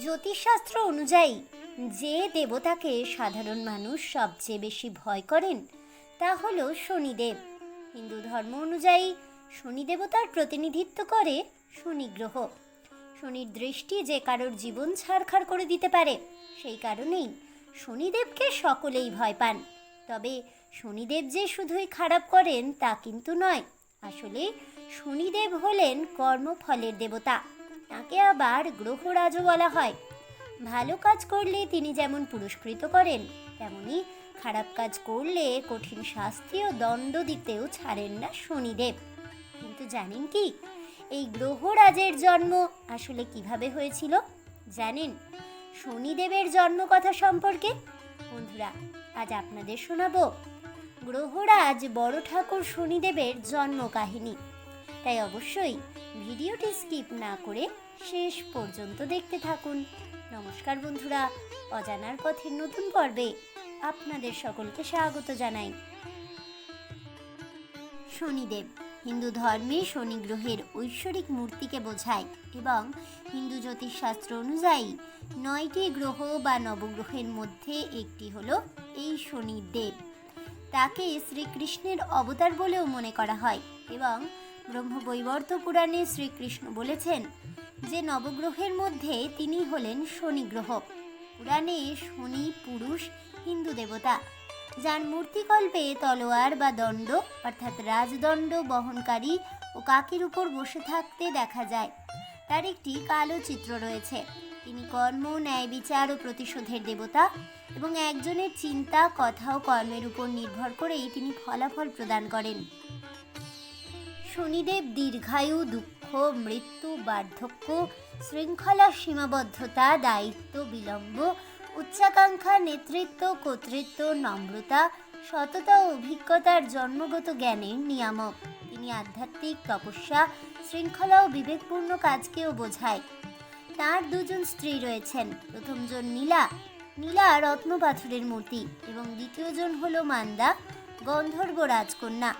জ্যোতিষশাস্ত্র অনুযায়ী, যে দেবতাকে সাধারণ মানুষ সবচেয়ে বেশি ভয় করেন, তা হল শনিদেব। হিন্দু ধর্ম অনুযায়ী, শনি দেবতার প্রতিনিধিত্ব করে শনি গ্রহ। শনির দৃষ্টি যে কারোর জীবন ছাড়খাড় করে দিতে পারে, সেই কারণেই শনিদেবকে সকলেই ভয় পান। তবে শনিদেব যে শুধুই খারাপ করেন, তা কিন্তু নয়। আসলে শনিদেব হলেন কর্মফলের দেবতা। তাকে আবার গ্রহরাজও বলা হয়। ভালো কাজ করলে তিনি যেমন পুরস্কৃত করেন, তেমনি খারাপ কাজ করলে কঠিন শাস্তি ও দণ্ড দিতেও ছাড়েন না শনিদেব। কিন্তু জানেন কি, এই গ্রহরাজের জন্ম আসলে কীভাবে হয়েছিল? জানেন, শনিদেবের জন্ম কথা সম্পর্কে? বন্ধুরা, আজ আপনাদের শোনাবো, গ্রহরাজ বড় ঠাকুর শনিদেবের জন্ম কাহিনী তাই অবশ্যই ভিডিওটি স্কিপ না করে শেষ পর্যন্ত দেখতে থাকুন। নমস্কার বন্ধুরা, অজানার পথের নতুন পর্বে আপনাদের সকলকে স্বাগত জানাই। শনিদেব, হিন্দু ধর্মে শনি গ্রহের ঐশ্বরিক মূর্তিকে বোঝায় এবং হিন্দু জ্যোতিষশাস্ত্র অনুযায়ী নয়টি গ্রহ বা নবগ্রহের মধ্যে একটি হল এই শনিদেব। তাকে শ্রীকৃষ্ণের অবতার বলেও মনে করা হয় এবং ব্রহ্মবৈবর্ত পুরাণে শ্রীকৃষ্ণ বলেছেন যে নবগ্রহের মধ্যে তিনি হলেন শনি গ্রহ পুরাণে শনি পুরুষ, হিন্দু দেবতা। যার মূর্তিকল্পে তলোয়ার বা দণ্ড, অর্থাৎ রাজদণ্ড বহনকারী ও কাকের উপর বসে থাকতে দেখা যায়। তার একটি কালো চিত্র রয়েছে। তিনি কর্ম, ন্যায়, বিচার ও প্রতিশোধের দেবতা এবং একজনের চিন্তা, কথা ও কর্মের উপর নির্ভর করেই তিনি ফলাফল প্রদান করেন। শনিদেব দীর্ঘায়ু, দুঃখ মৃত্যু, বার্ধক্য, শৃঙ্খলা সীমাবদ্ধতা, দায়িত্ব, বিলম্ব, উচ্চাকাঙ্ক্ষা, নেতৃত্ব, কর্তৃত্ব, নম্রতা, সততা ও অভিজ্ঞতার জন্মগত জ্ঞানের নিয়ামক। তিনি আধ্যাত্মিক তপস্যা, শৃঙ্খলা ও বিবেকপূর্ণ কাজকেও বোঝায়। তার দুজন স্ত্রী রয়েছেন। প্রথমজন নীলা। নীলা রত্ন পাথরের মূর্তি এবং দ্বিতীয়জন হল মান্দা, গন্ধর্ব রাজকন্যা।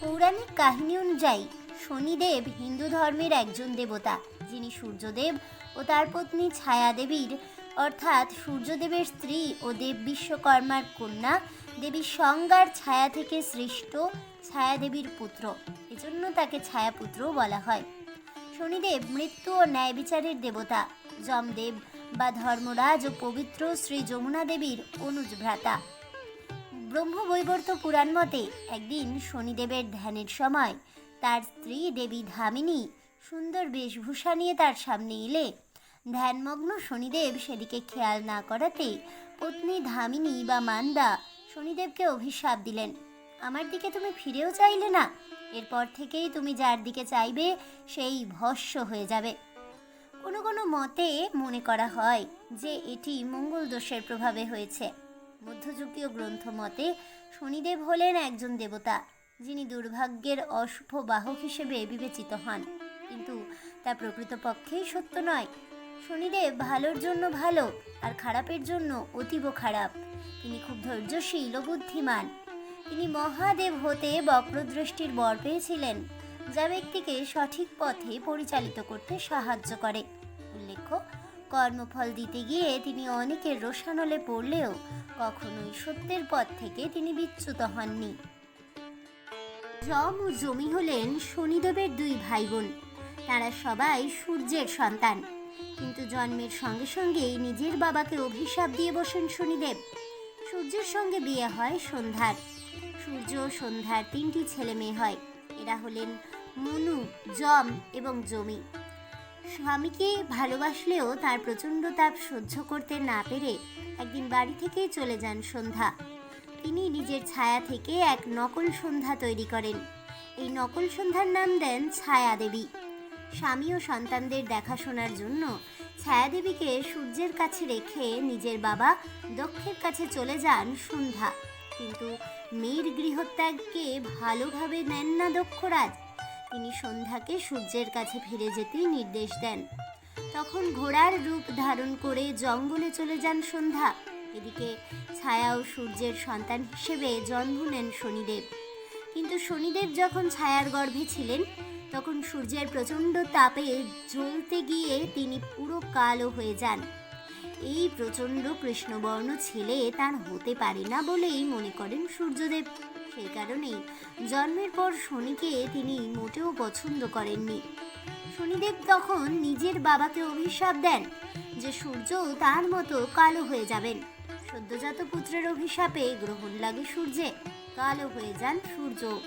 পৌরাণিক কাহিনী অনুযায়ী শনিদেব হিন্দু ধর্মের একজন দেবতা, যিনি সূর্যদেব ও তার পত্নী ছায়া দেবীর অর্থাৎ সূর্যদেবের স্ত্রী ও দেব বিশ্বকর্মার কন্যা, দেবী সংজ্ঞার ছায়া থেকে সৃষ্ট ছায়া দেবীর পুত্র। এজন্য তাকে ছায়াপুত্রও বলা হয়। শনিদেব মৃত্যু ও ন্যায় বিচারের দেবতা, যমদেব বা ধর্মরাজ ও পবিত্র শ্রী যমুনা দেবীর অনুজ ভ্রাতা ব্রহ্মবৈবর্ত পুরাণ মতে, একদিন শনিদেবের ধ্যানের সময় তার স্ত্রী দেবী ধামিনী সুন্দর বেশভূষা নিয়ে তার সামনে এলে। ধ্যানমগ্ন শনিদেব সেদিকে খেয়াল না করাতে পত্নী ধামিনী বা মান্দা শনিদেবকে অভিশাপ দিলেন। আমার দিকে তুমি ফিরেও চাইলে না, এরপর থেকেই তুমি যার দিকে চাইবে সেই ভস্য হয়ে যাবে। কোনো কোনো মতে মনে করা হয় যে এটি মঙ্গল দোষের প্রভাবে হয়েছে। মধ্যযুগীয় গ্রন্থ মতে শনিদেব হলেন একজন দেবতা। যিনি দুর্ভাগ্যের অশুভ বাহক হিসেবে বিবেচিত হন। কিন্তু তা প্রকৃতপক্ষেই সত্য নয়। শনিদেব ভালোর জন্য ভালো আর খারাপের জন্য অতীব খারাপ। তিনি খুব ধৈর্যশীল ও বুদ্ধিমান। তিনি মহাদেব হতে বক্রদৃষ্টির বর পেয়েছিলেন, যা ব্যক্তিকে সঠিক পথে পরিচালিত করতে সাহায্য করে। উল্লেখ্য, কর্মফল দিতে গিয়ে তিনি অনেকের রোষানলে পড়লেও কখনোই সত্যের পথ থেকে তিনি বিচ্যুত হননি। যম ও জমি হলেন শনিদেবের দুই ভাই বোন তারা সবাই সূর্যের সন্তান। কিন্তু জন্মের সঙ্গে সঙ্গেই নিজের বাবাকে অভিশাপ দিয়ে বসেন শনিদেব। সূর্যের সঙ্গে বিয়ে হয় সন্ধ্যার। সূর্য সন্ধ্যার তিনটি ছেলে মেয়ে হয়। এরা হলেন মনু যম এবং জমি। স্বামীকে ভালোবাসলেও তার প্রচণ্ড তাপ সহ্য করতে না পেরে একদিন বাড়ি থেকেই চলে যান সন্ধ্যা। তিনি নিজের ছায়া থেকে এক নকল সন্ধ্যা তৈরি করেন। এই নকল সন্ধ্যার নাম দেন ছায়া দেবী স্বামী ও সন্তানদের দেখাশোনার জন্য ছায়াদেবীকে সূর্যের কাছে রেখে নিজের বাবা দক্ষের কাছে চলে যান সন্ধ্যা। কিন্তু মেয়ের গৃহত্যাগকে ভালোভাবে নেন না দক্ষরাজ। তিনি সন্ধ্যাকে সূর্যের কাছে ফিরে যেতে নির্দেশ দেন। তখন ঘোড়ার রূপ ধারণ করে জঙ্গলে চলে যান সন্ধ্যা। এদিকে ছায়া ও সূর্যের সন্তান হিসেবে জন্ম নেন শনিদেব। কিন্তু শনিদেব যখন ছায়ার গর্ভে ছিলেন, তখন সূর্যের প্রচণ্ড তাপে জ্বলতে গিয়ে তিনি পুরো কালো হয়ে যান। এই প্রচণ্ড কৃষ্ণবর্ণ ছেলে তার হতে পারে না বলেই মনে করেন সূর্যদেব। সেই কারণেই জন্মের পর শনিকে তিনি মোটেও পছন্দ করেননি। শনিদেব তখন নিজের বাবাকে অভিশাপ দেন যে সূর্য তার মতো কালো হয়ে যাবেন। সদ্যজাত পুত্রের অভিশাপে গ্রহণ লাগে সূর্যে, কালো হয়ে যান সূর্য।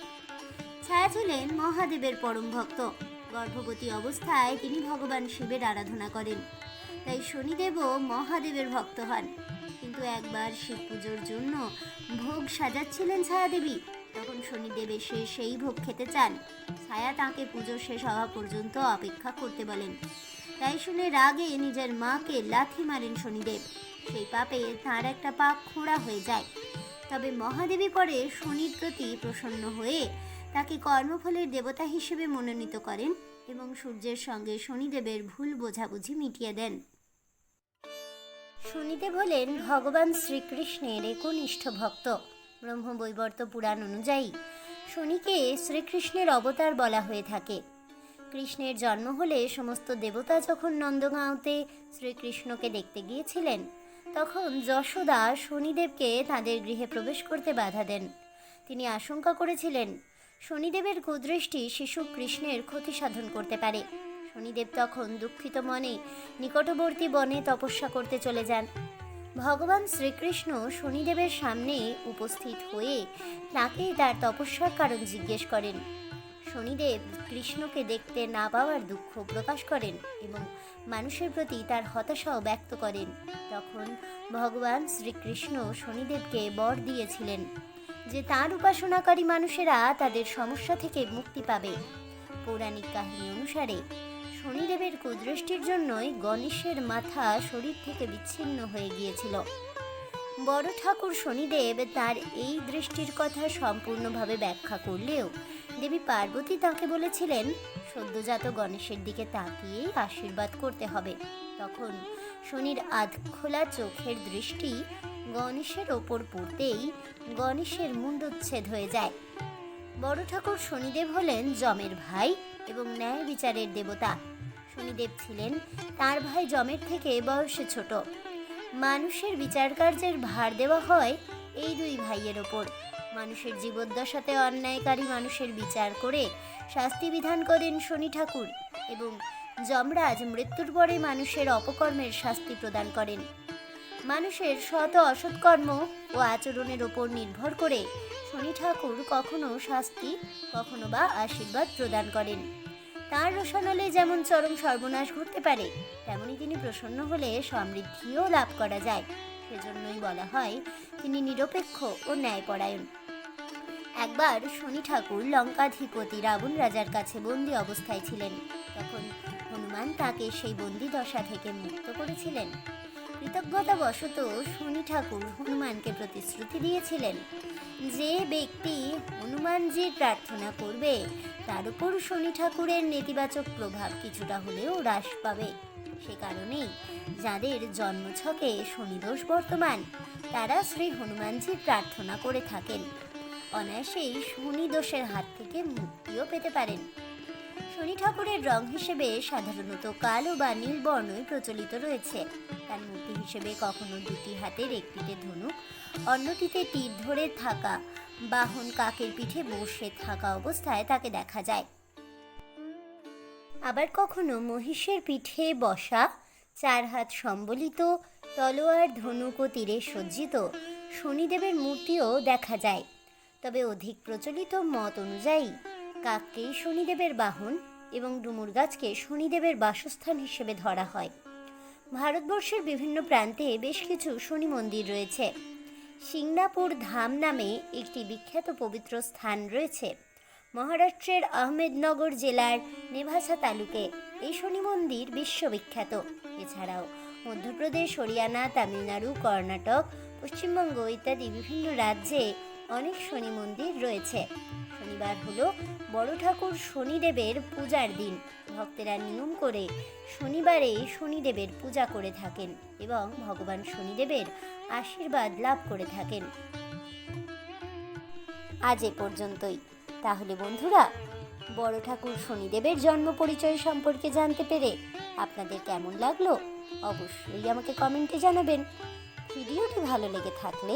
ছায়া ছিলেন মহাদেবের পরম ভক্ত। গর্ভবতী অবস্থায় তিনি ভগবান শিবের আরাধনা করেন। তাই শনিদেবও মহাদেবের ভক্ত হন। কিন্তু একবার শিব পুজোর জন্য ভোগ সাজাচ্ছিলেন ছায়াদেবী। তখন শনিদেব এসে সেই ভোগ খেতে চান। ছায়া তাকে পুজো শেষ হওয়া পর্যন্ত অপেক্ষা করতে বলেন। তাই শুনে রাগে নিজের মাকে লাথি মারেন শনিদেব। সেই পাপে তার একটা পা খোঁড়া হয়ে যায়। তবে মহাদেবী পরে শনির প্রতি প্রসন্ন হয়ে তাকে কর্মফলের দেবতা হিসেবে মনোনীত করেন এবং সূর্যের সঙ্গে শনিদেবের ভুল বোঝাবুঝি মিটিয়ে দেন। শনিদেব হলেন ভগবান শ্রীকৃষ্ণের একনিষ্ঠ ভক্ত। ব্রহ্মবৈবর্ত পুরাণ অনুযায়ী শনিকে শ্রীকৃষ্ণের অবতার বলা হয়ে থাকে। কৃষ্ণের জন্ম হলে সমস্ত দেবতা যখন নন্দগাঁওতে শ্রীকৃষ্ণকে দেখতে গিয়েছিলেন তখন যশোদা শনিদেবকে তাদের গৃহে প্রবেশ করতে বাধা দেন। তিনি আশঙ্কা করেছিলেন, শনিদেবের কুদৃষ্টি শিশু কৃষ্ণের ক্ষতি সাধন করতে পারে। শনিদেব তখন দুঃখিত মনে নিকটবর্তী বনে তপস্যা করতে চলে যান। ভগবান শ্রীকৃষ্ণ শনিদেবের সামনে উপস্থিত হয়ে তাকে তার তপস্যার কারণ জিজ্ঞেস করেন। শনিদেব কৃষ্ণকে দেখতে না পাওয়ার দুঃখ প্রকাশ করেন এবং মানুষের প্রতি তার হতাশাও ব্যক্ত করেন। তখন ভগবান শ্রীকৃষ্ণ শনিদেবকে বর দিয়েছিলেন যে তার উপাসনাকারী মানুষেরা তাদের সমস্যা থেকে মুক্তি পাবে। পৌরাণিক কাহিনী অনুসারে শনিদেবের কুদৃষ্টির জন্যই গণেশের মাথা শরীর থেকে বিচ্ছিন্ন হয়ে গিয়েছিল। বড় ঠাকুর শনিদেব তার এই দৃষ্টির কথা সম্পূর্ণভাবে ব্যাখ্যা করলেও দেবী পার্বতী তাকে বলেছিলেন, সদ্যজাত গণেশের দিকে তাকিয়ে আশীর্বাদ করতে হবে। তখন শনির আধখোলা চোখের দৃষ্টি গণেশের ওপর পড়তেই গণেশের মুন্ডুচ্ছেদ হয়ে যায়। বড় ঠাকুর শনিদেব হলেন যমের ভাই এবং ন্যায় বিচারের দেবতা। শনিদেব ছিলেন তার ভাই যমের থেকে বয়সে ছোট। মানুষের বিচার কার্যের ভার দেওয়া হয় এই দুই ভাইয়ের ওপর। মানুষের জীবদ্দশাতে অন্যায়কারী মানুষের বিচার করে শাস্তি বিধান করেন শনি ঠাকুর এবং যমরাজ মৃত্যুর পরে মানুষের অপকর্মের শাস্তি প্রদান করেন। মানুষের শত অসৎকর্ম ও আচরণের ওপর নির্ভর করে শনি ঠাকুর কখনো শাস্তি, কখনো বা আশীর্বাদ প্রদান করেন। তার রোশানলে যেমন চরম সর্বনাশ ঘটতে পারে, তেমনি তিনি প্রসন্ন হলে সমৃদ্ধিও লাভ করা যায়। সেজন্যই বলা হয়, তিনি নিরপেক্ষ ও ন্যায়পরায়ণ। একবার শনি ঠাকুর লঙ্কাধিপতি রাবণ রাজার কাছে বন্দি অবস্থায় ছিলেন। তখন হনুমান তাকে সেই বন্দি দশা থেকে মুক্ত করেছিলেন। কৃতজ্ঞতাবশত শনি ঠাকুর হনুমানকে প্রতিশ্রুতি দিয়েছিলেন যে ব্যক্তি হনুমানজির প্রার্থনা করবে, তার উপর শনি ঠাকুরের নেতিবাচক প্রভাব কিছুটা হলেও হ্রাস পাবে। সে কারণেই যাদের জন্মছকে শনিদোষ বর্তমান, তারা শ্রী হনুমানজির প্রার্থনা করে থাকেন। অনায়াসেই শনি দোষের হাত থেকে মুক্তিও পেতে পারেন। শনি ঠাকুরের রং হিসেবে সাধারণত কালো বা নীল বর্ণই প্রচলিত রয়েছে। তার মূর্তি হিসেবে কখনো দুটি হাতের একটিতে ধনুক অন্যটিতে তীর ধরে থাকা বাহন কাকের পিঠে বসে থাকা অবস্থায় তাকে দেখা যায়। আবার কখনো মহিষের পিঠে বসা, চার হাত সম্বলিত, তলোয়ার, ধনুক ও তীরে সজ্জিত শনিদেবের মূর্তিও দেখা যায়। তবে অধিক প্রচলিত মত অনুযায়ী কাককেই শনিদেবের বাহন এবং ডুমুর গাছকে শনিদেবের বাসস্থান হিসেবে ধরা হয়। ভারতবর্ষের বিভিন্ন প্রান্তে বেশ কিছু শনি মন্দির রয়েছে। সিংনাপুর ধাম নামে একটি বিখ্যাত পবিত্র স্থান রয়েছে। মহারাষ্ট্রের আহমেদনগর জেলার নেভাসা তালুকে এই শনি মন্দির বিশ্ববিখ্যাত। এছাড়াও মধ্যপ্রদেশ, হরিয়ানা, তামিলনাড়ু, কর্ণাটক, পশ্চিমবঙ্গ ইত্যাদি বিভিন্ন রাজ্যে অনেক শনি মন্দির রয়েছে। শনিবার হলো বড় ঠাকুর শনিদেবের পূজার দিন। ভক্তেরা নিয়ম করে শনিবারে শনিদেবের পূজা করে থাকেন এবং ভগবান শনিদেবের আশীর্বাদ লাভ করে থাকেন। আজ এ পর্যন্তই। তাহলে বন্ধুরা, বড় ঠাকুর শনিদেবের জন্ম পরিচয় সম্পর্কে জানতে পেরে আপনাদের কেমন লাগল? অবশ্যই আমাকে কমেন্টে জানাবেন। ভিডিওটি ভালো লেগে থাকলে